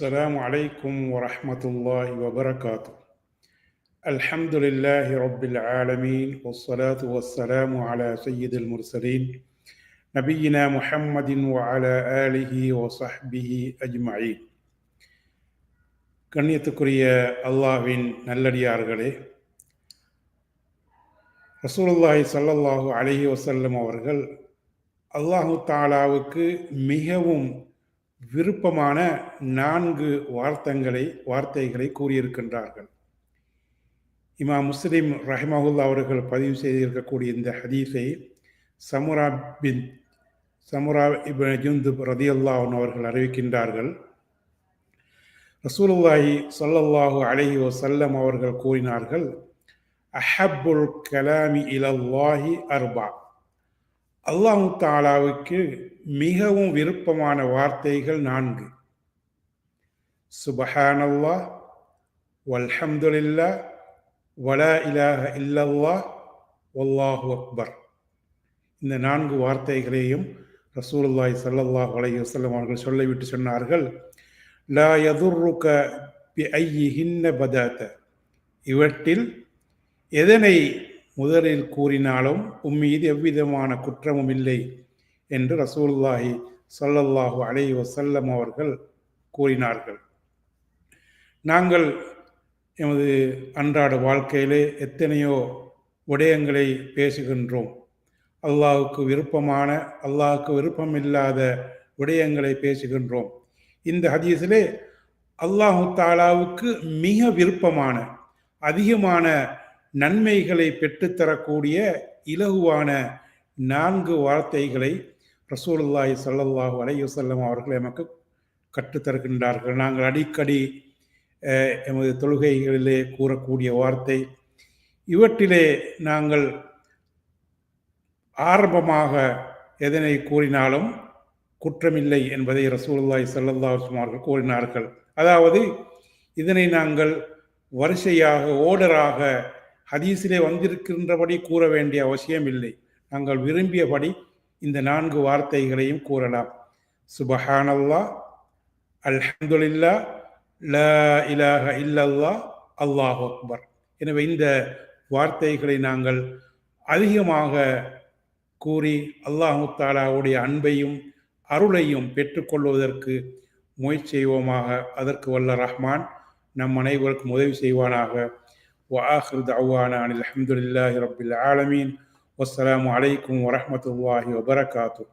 السلام عليكم ورحمة الله وبركاته الحمد لله رب العالمين والصلاة والسلام على سيد المرسلين نبينا محمد وعلى آله وصحبه أجمعين கண்ணியத்துக்குரிய அல்லாஹ்வின் நல்லடியார்களே ரசூலுல்லாஹி ஸல்லல்லாஹு அலைஹி வஸல்லம் அவர்கள் அல்லாஹு தாலாவுக்கு மிகவும் விருப்பமான நான்கு வார்த்தங்களை வார்த்தைகளை கூறியிருக்கின்றார்கள். இமா முஸ்லிம் ரஹிமஹுல்லா அவர்கள் பதிவு செய்திருக்கக்கூடிய இந்த ஹதீஸை சமுரா பின் சமுரா இபின் ஜுந்துப் ரதியல்லாஹன் அவர்கள் அறிவிக்கின்றார்கள். ரசூலுல்லாஹி சொல்லல்லாஹு அலஹி வசல்லம் அவர்கள் கூறினார்கள் அஹப்புல் கலாமி இலல்லாஹி அர்பா. அல்லாஹு தாலாவுக்கு மிகவும் விருப்பமான வார்த்தைகள் நான்கு. சுபஹானல்லா வல்ஹம்துலில்லா வலா இலாஹ இல்லல்லா வல்லாஹு அக்பர். இந்த நான்கு வார்த்தைகளையும் ரசூலுல்லாய் சல்லல்லாஹ் அலைஹி வசல்லம் அவர்கள் சொல்லிவிட்டு சொன்னார்கள். லா யதுர்ருக பி ஐயிஹின்ன பதாத்த. இவற்றில் எதனை முதலில் கூறினாலும் உம்மீது எவ்விதமான குற்றமும் இல்லை என்று ரசூலுல்லாஹி சொல்லல்லாஹு அலை வசல்லம் அவர்கள் கூறினார்கள். நாங்கள் எமது அன்றாட வாழ்க்கையிலே எத்தனையோ விடயங்களை பேசுகின்றோம். அல்லாஹுக்கு விருப்பமான அல்லாஹுக்கு விருப்பம் இல்லாத விடயங்களை பேசுகின்றோம். இந்த ஹதீஸிலே அல்லாஹு தாலாவுக்கு மிக விருப்பமான அதிகமான நன்மைகளை பெற்றுத்தரக்கூடிய இலகுவான நான்கு வார்த்தைகளை ரசூலுல்லாய் சல்லல்லாஹு அலையுசல்லம் அவர்கள் எமக்கு கற்றுத்தருகின்றார்கள். நாங்கள் அடிக்கடி எமது தொழுகைகளிலே கூறக்கூடிய வார்த்தை. இவற்றிலே நாங்கள் ஆரம்பமாக எதனை கூறினாலும் குற்றமில்லை என்பதை ரசூலுல்லாய் சல்லல்லாஹு அவர்கள் கூறினார்கள். அதாவது இதனை நாங்கள் வரிசையாக ஓடராக ஹதீஸிலே வந்திருக்கின்றபடி கூற வேண்டிய அவசியம் இல்லை நாங்கள் விரும்பியபடி இந்த நான்கு வார்த்தைகளையும் கூறலாம். சுபஹானல்லா அல்ஹம்துல்லா ல இலாஹ இல்லல்லா அல்லாஹ் அக்பர். எனவே இந்த வார்த்தைகளை நாங்கள் அதிகமாக கூறி அல்லாஹு தாலாவுடைய அன்பையும் அருளையும் பெற்றுக்கொள்வதற்கு முயற்சி செய்வோமாக. அதற்கு வல்ல ரஹ்மான் நம் அனைவருக்கும் உதவி செய்வானாக. وآخر دعوانا عن الحمد لله رب العالمين والسلام عليكم ورحمة الله وبركاته.